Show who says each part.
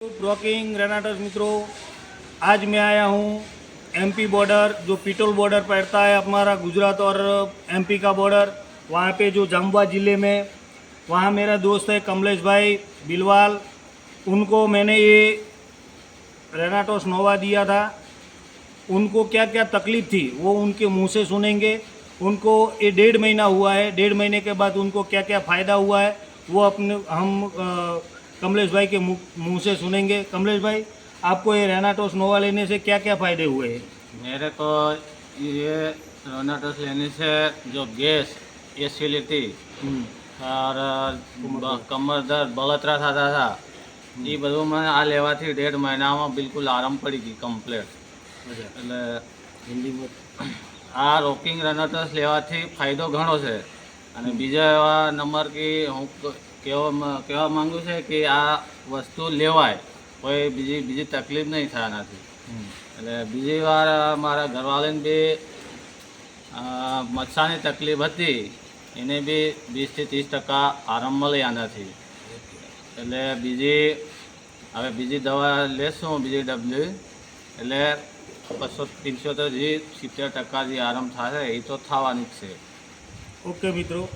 Speaker 1: Broking रेनाटर्स मित्रों आज मैं आया हूँ एमपी बॉर्डर जो पिटोल बॉर्डर पड़ता है हमारा गुजरात और एमपी का बॉर्डर वहाँ पे जो जाम्बा ज़िले में वहाँ मेरा दोस्त है कमलेश भाई बिलवाल उनको मैंने ये रेनाटोस नोवा दिया था उनको क्या क्या तकलीफ़ थी वो उनके मुँह से सुनेंगे उनको ये डेढ़ महीना हुआ है डेढ़ महीने के बाद उनको क्या क्या फ़ायदा हुआ है वो अपने हम अ, कमलेश भाई के मुंह मुंह से सुनेंगे कमलेश भाई आपको ये रेनाटोस नोवा लेने से क्या क्या फ़ायदे हुए हैं
Speaker 2: मेरे को ये रोनाटस लेने से जो गैस एसिडिटी और બ- કમર દર્દ બળતરા થતા હતા એ બધું મને આ લેવાથી દેઢ મહિનામાં બિલકુલ આરામ પડી ગઈ કમ્પ્લેટ એટલે
Speaker 1: हिंदी में
Speaker 2: આ રોકિંગ રનટસ લેવાથી ફાયદો ઘણો છે અને બીજા એવા નંબર કે હું કહેવા કહેવા માગું છે કે આ વસ્તુ લેવાય કોઈ બીજી બીજી તકલીફ નહીં થાય આનાથી એટલે બીજી વાર મારા ઘરવાળાને બી મચ્છાની તકલીફ હતી એને બી વીસથી ત્રીસ ટકા આરામ મળે આનાથી એટલે બીજી હવે બીજી દવા લેશું બીજી ડબલ્યુ. એટલે બસો તીનસો તો જે સિત્તેર ટકા જે આરામ થશે એ તો થવાની જ છે.
Speaker 1: ઓકે મિત્રો.